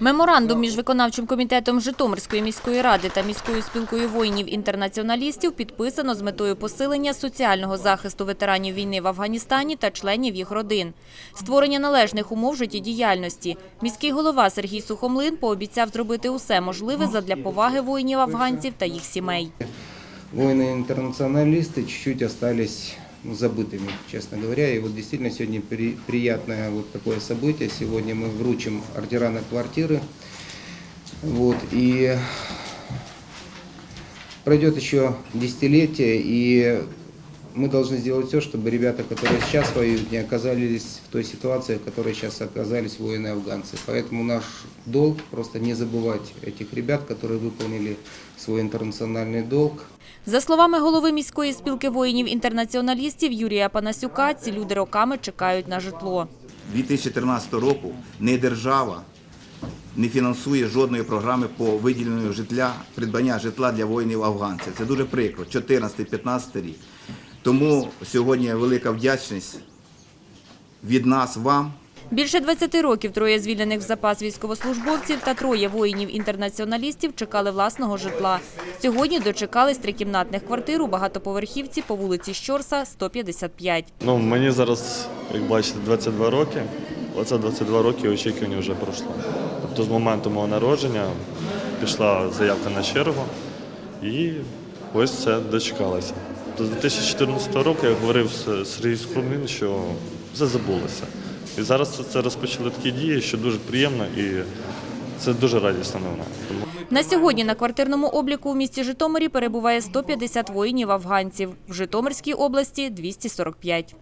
Меморандум між виконавчим комітетом Житомирської міської ради та міською спілкою воїнів-інтернаціоналістів підписано з метою посилення соціального захисту ветеранів війни в Афганістані та членів їх родин, створення належних умов життєдіяльності. Міський голова Сергій Сухомлин пообіцяв зробити усе можливе задля поваги воїнів-афганців та їх сімей. Воины-интернационалисты чуть-чуть остались ну, забытыми, честно говоря. И вот действительно сегодня при- приятное вот такое событие. Сегодня мы вручим ордера на квартиры. Вот, и пройдет еще десятилетие, и мы должны сделать все, чтобы ребята, которые сейчас воюют, не оказались в той ситуации, в которой сейчас оказались воины-афганцы. Поэтому наш долг просто не забывать этих ребят, которые выполнили свой интернациональный долг. За словами голови міської спілки воїнів-інтернаціоналістів Юрія Панасюка, ці люди роками чекають на житло. 2014 року не держава не фінансує жодної програми по виділенню житла, придбання житла для воїнів афганців. Це дуже прикро. 14-15 рік. Тому сьогодні велика вдячність від нас вам. Більше 20 років троє звільнених в запас військовослужбовців та троє воїнів-інтернаціоналістів чекали власного житла. Сьогодні дочекались трикімнатних квартир у багатоповерхівці по вулиці Щорса, 155. Ну, мені зараз, як бачите, 22 роки. Оце 22 роки очікування вже пройшло. Тобто з моменту мого народження пішла заявка на чергу і ось це дочекалося. З 2014 року я говорив з Сергієм Скрумним, що все забулося. І зараз це- розпочали такі дії, що дуже приємно і це дуже радісна новина. На сьогодні на квартирному обліку у місті Житомирі перебуває 150 воїнів-афганців. В Житомирській області – 245.